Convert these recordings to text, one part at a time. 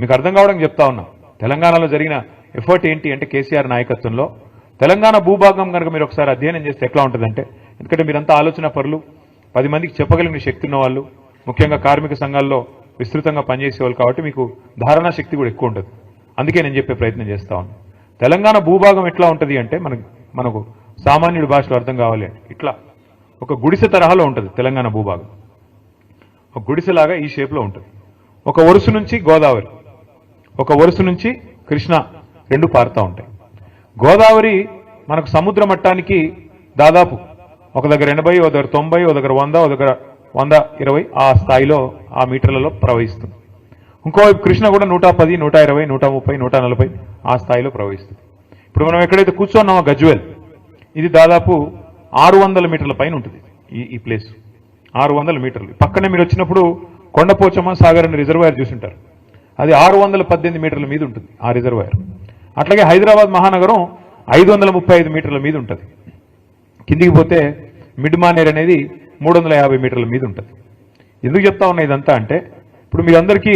మీకు అర్థం కావడానికి చెప్తా ఉన్నా. తెలంగాణలో జరిగిన ఎఫర్ట్ ఏంటి అంటే కేసీఆర్ నాయకత్వంలో? తెలంగాణ భూభాగం కనుక మీరు ఒకసారి అధ్యయనం చేస్తే ఎట్లా ఉంటుందంటే ఎందుకంటే మీరంతా ఆలోచన పరులు పది మందికి చెప్పగలిగిన శక్తి ఉన్న వాళ్ళు ముఖ్యంగా కార్మిక సంఘాల్లో విస్తృతంగా పనిచేసేవాళ్ళు కాబట్టి మీకు ధారణా శక్తి కూడా ఎక్కువ ఉంటుంది. అందుకే నేను చెప్పే ప్రయత్నం చేస్తా ఉన్నాను తెలంగాణ భూభాగం ఎట్లా ఉంటుంది అంటే మనకు మనకు సామాన్యుడి భాషలో అర్థం కావాలి అంటే ఇట్లా. ఒక గుడిసె తరహాలో ఉంటుంది తెలంగాణ భూభాగం. ఒక గుడిసెలాగా ఈ షేప్లో ఉంటుంది. ఒక వరుస నుంచి గోదావరి. ఒక వరుస నుంచి కృష్ణ రెండు పారుతూ ఉంటాయి. గోదావరి మనకు సముద్ర మట్టానికి దాదాపు ఒక దగ్గర ఎనభై ఒక దగ్గర తొంభై ఒక దగ్గర వంద ఒక దగ్గర వంద ఇరవై ఆ స్థాయిలో ఆ మీటర్లలో ప్రవహిస్తుంది. ఇంకోవైపు కృష్ణ కూడా నూట పది నూట ఇరవై నూట ముప్పై నూట నలభై ఆ స్థాయిలో ప్రవహిస్తుంది. ఇప్పుడు మనం ఎక్కడైతే కూర్చోన్నామో గజ్వెల్ ఇది దాదాపు ఆరు వందల మీటర్ల పైన ఉంటుంది ఈ ఈ ప్లేస్. ఆరు వందల మీటర్లు. పక్కనే మీరు వచ్చినప్పుడు కొండపోచమ్మ సాగర్ అని రిజర్వాయర్ చూసుంటారు. అది ఆరు వందల పద్దెనిమిది మీటర్ల మీద ఉంటుంది ఆ రిజర్వాయర్. అట్లాగే హైదరాబాద్ మహానగరం ఐదు వందల ముప్పై ఐదు మీటర్ల మీద ఉంటుంది. కిందికి పోతే మిడ్మానేర్ అనేది మూడు వందల యాభై మీటర్ల మీద ఉంటుంది. ఎందుకు చెప్తా ఉన్నా ఇదంతా అంటే ఇప్పుడు మీరందరికీ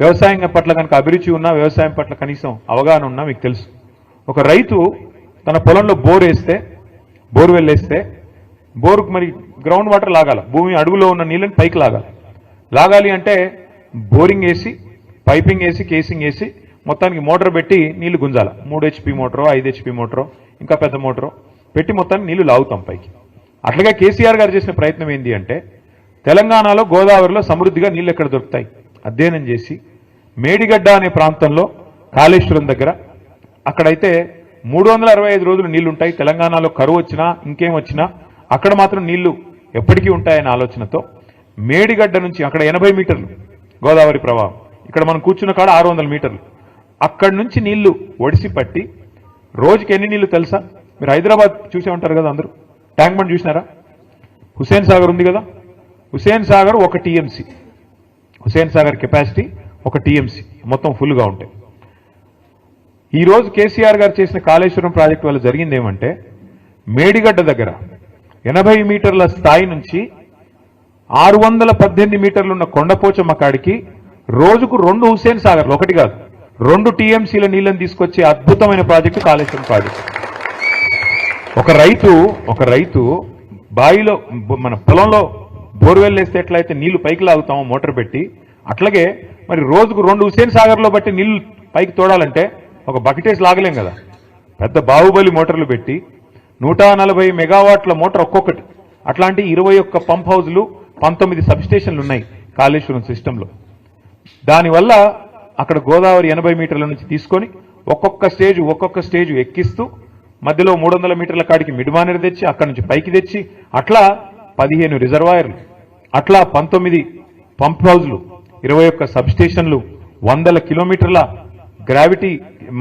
వ్యవసాయం పట్ల కనుక అభిరుచి ఉన్నా వ్యవసాయం పట్ల కనీసం అవగాహన ఉన్నా మీకు తెలుసు. ఒక రైతు తన పొలంలో బోర్ వేస్తే బోర్వెల్ వేస్తే బోరుకు మరి గ్రౌండ్ వాటర్ లాగాల భూమి అడుగులో ఉన్న నీళ్ళని పైకి లాగాలి. లాగాలి అంటే బోరింగ్ వేసి పైపింగ్ వేసి కేసింగ్ వేసి మొత్తానికి మోటార్ పెట్టి నీళ్ళు గుంజాల. మూడు హెచ్పి మోటారో ఐదు హెచ్పి మోటారో ఇంకా పెద్ద మోటారో పెట్టి మొత్తాన్ని నీళ్ళు లాగుతాం పైకి. అట్లాగే కేసీఆర్ గారు చేసిన ప్రయత్నం ఏంటి అంటే తెలంగాణలో గోదావరిలో సమృద్ధిగా నీళ్ళు ఎక్కడ దొరుకుతాయి? అధ్యయనం చేసి మేడిగడ్డ అనే ప్రాంతంలో కాళేశ్వరం దగ్గర అక్కడైతే మూడు వందల అరవై ఐదు రోజులు నీళ్ళుంటాయి. తెలంగాణలో కరువు వచ్చినా ఇంకేం వచ్చినా అక్కడ మాత్రం నీళ్ళు ఎప్పటికీ ఉంటాయనే ఆలోచనతో మేడిగడ్డ నుంచి అక్కడ ఎనభై మీటర్లు గోదావరి ప్రవాహం. ఇక్కడ మనం కూర్చున్న కాడ ఆరు వందల మీటర్లు. అక్కడి నుంచి నీళ్ళు ఒడిసి పట్టి రోజుకి ఎన్ని నీళ్ళు తెలుసా? మీరు హైదరాబాద్ చూసే ఉంటారు కదా అందరూ. ట్యాంక్ బండ్ చూసినారా? హుసేన్ సాగర్ ఉంది కదా? హుసేన్ సాగర్ ఒక టీఎంసీ. హుసేన్ సాగర్ కెపాసిటీ ఒక టీఎంసీ. మొత్తం ఫుల్గా ఉంటాయి ఈ రోజు కేసీఆర్ గారు చేసిన కాళేశ్వరం ప్రాజెక్టు వల్ల జరిగింది ఏమంటే మేడిగడ్డ దగ్గర ఎనభై మీటర్ల స్థాయి నుంచి ఆరు వందల పద్దెనిమిది మీటర్లు ఉన్న కొండపోచమ్మ కాడికి రోజుకు రెండు హుసేన్ సాగర్లు ఒకటి కాదు రెండు టీఎంసీల నీళ్ళను తీసుకొచ్చే అద్భుతమైన ప్రాజెక్టు కాళేశ్వరం ప్రాజెక్టు. ఒక రైతు ఒక రైతు బావిలో మన పొలంలో బోర్వెల్ వేస్తే ఎట్లయితే నీళ్ళు పైకి లాగుతామో మోటార్ పెట్టి అట్లాగే మరి రోజుకు రెండు హుసేన్ సాగర్లో బట్టి నీళ్ళు పైకి తోడాలంటే ఒక బకెటేసి లాగలేం కదా. పెద్ద బాహుబలి మోటార్లు పెట్టి నూట నలభై మెగావాట్ల మోటార్ ఒక్కొక్కటి. అట్లాంటి ఇరవై ఒక్క పంప్ హౌజ్లు పంతొమ్మిది సబ్స్టేషన్లు ఉన్నాయి కాళేశ్వరం సిస్టంలో. దానివల్ల అక్కడ గోదావరి ఎనభై మీటర్ల నుంచి తీసుకొని ఒక్కొక్క స్టేజ్ ఒక్కొక్క స్టేజ్ ఎక్కిస్తూ మధ్యలో మూడు వందల మీటర్ల కాడికి మిడ్మానర్ తెచ్చి అక్కడి నుంచి పైకి తెచ్చి అట్లా పదిహేను రిజర్వాయర్లు అట్లా పంతొమ్మిది పంప్ హౌజ్లు ఇరవై ఒక్క సబ్స్టేషన్లు వందల కిలోమీటర్ల గ్రావిటీ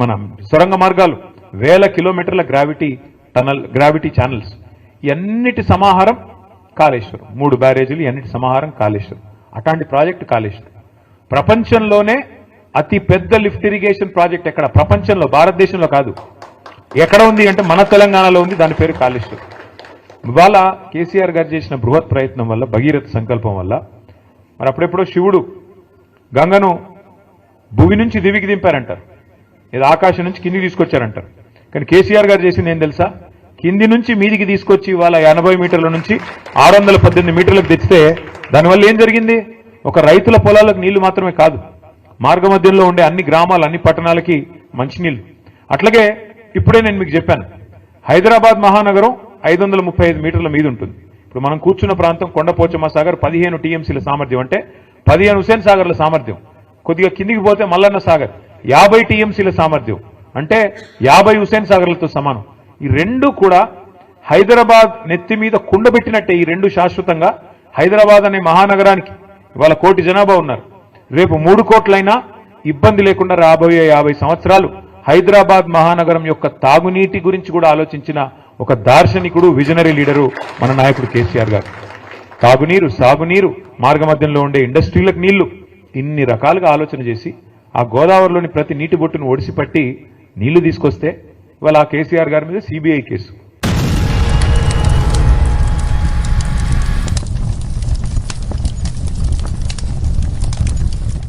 మన సొరంగ మార్గాలు వేల కిలోమీటర్ల గ్రావిటీ టనల్ గ్రావిటీ ఛానల్స్. ఇవన్నిటి సమాహారం కాళేశ్వరం. మూడు బ్యారేజీలు ఇవన్నిటి సమాహారం కాళేశ్వరం. అట్లాంటి ప్రాజెక్టు కాళేశ్వరం. ప్రపంచంలోనే అతి పెద్ద లిఫ్ట్ ఇరిగేషన్ ప్రాజెక్ట్ ఎక్కడ? ప్రపంచంలో భారతదేశంలో కాదు. ఎక్కడ ఉంది అంటే మన తెలంగాణలో ఉంది దాని పేరు కాళేశ్వరం ఇవాళ కేసీఆర్ గారు చేసిన బృహత్ ప్రయత్నం వల్ల భగీరథ సంకల్పం వల్ల మరి అప్పుడెప్పుడో శివుడు గంగను భూమి నుంచి దివికి దింపారంటారు. ఇది ఆకాశం నుంచి కిందికి తీసుకొచ్చారంటారు. కానీ కేసీఆర్ గారు చేసింది ఏం తెలుసా? కింది నుంచి మీదికి తీసుకొచ్చి వాళ్ళ ఎనభై మీటర్ల నుంచి ఆరు వందల పద్దెనిమిది మీటర్లకు తెచ్చితే దానివల్ల ఏం జరిగింది? ఒక రైతుల పొలాలకు నీళ్ళు మాత్రమే కాదు మార్గమధ్యంలో ఉండే అన్ని గ్రామాలు అన్ని పట్టణాలకి మంచినీళ్ళు. అట్లాగే ఇప్పుడే నేను మీకు చెప్పాను హైదరాబాద్ మహానగరం ఐదు వందల ముప్పై ఐదు మీటర్ల మీద ఉంటుంది ఇప్పుడు మనం కూర్చున్న ప్రాంతం కొండపోచమ్మ సాగర్ పదిహేను టీఎంసీల సామర్థ్యం అంటే పదిహేను హుసేన్ సాగర్ల సామర్థ్యం. కొద్దిగా కిందికి పోతే మల్లన్న సాగర్ యాభై టీఎంసీల సామర్థ్యం. అంటే యాభై హుసేన్ సాగర్లతో సమానం. ఈ రెండు కూడా హైదరాబాద్ నెత్తి మీద కుండబెట్టినట్టే ఈ రెండు శాశ్వతంగా. హైదరాబాద్ అనే మహానగరానికి ఇవాళ కోటి జనాభా ఉన్నారు. రేపు మూడు కోట్లైనా ఇబ్బంది లేకుండా రాబోయే యాభై సంవత్సరాలు హైదరాబాద్ మహానగరం యొక్క తాగునీటి గురించి కూడా ఆలోచించిన ఒక దార్శనికుడు విజనరీ లీడరు మన నాయకుడు కేసీఆర్ గారు. తాగునీరు సాగునీరు మార్గమధ్యంలో ఉండే ఇండస్ట్రీలకు నీళ్ళు ఇన్ని రకాలుగా ఆలోచన చేసి ఆ గోదావరిలోని ప్రతి నీటి బొట్టును ఒడిసిపట్టి నీళ్ళు తీసుకొస్తే ఇవాళ ఆ కేసీఆర్ గారి మీద సిబిఐ కేసు.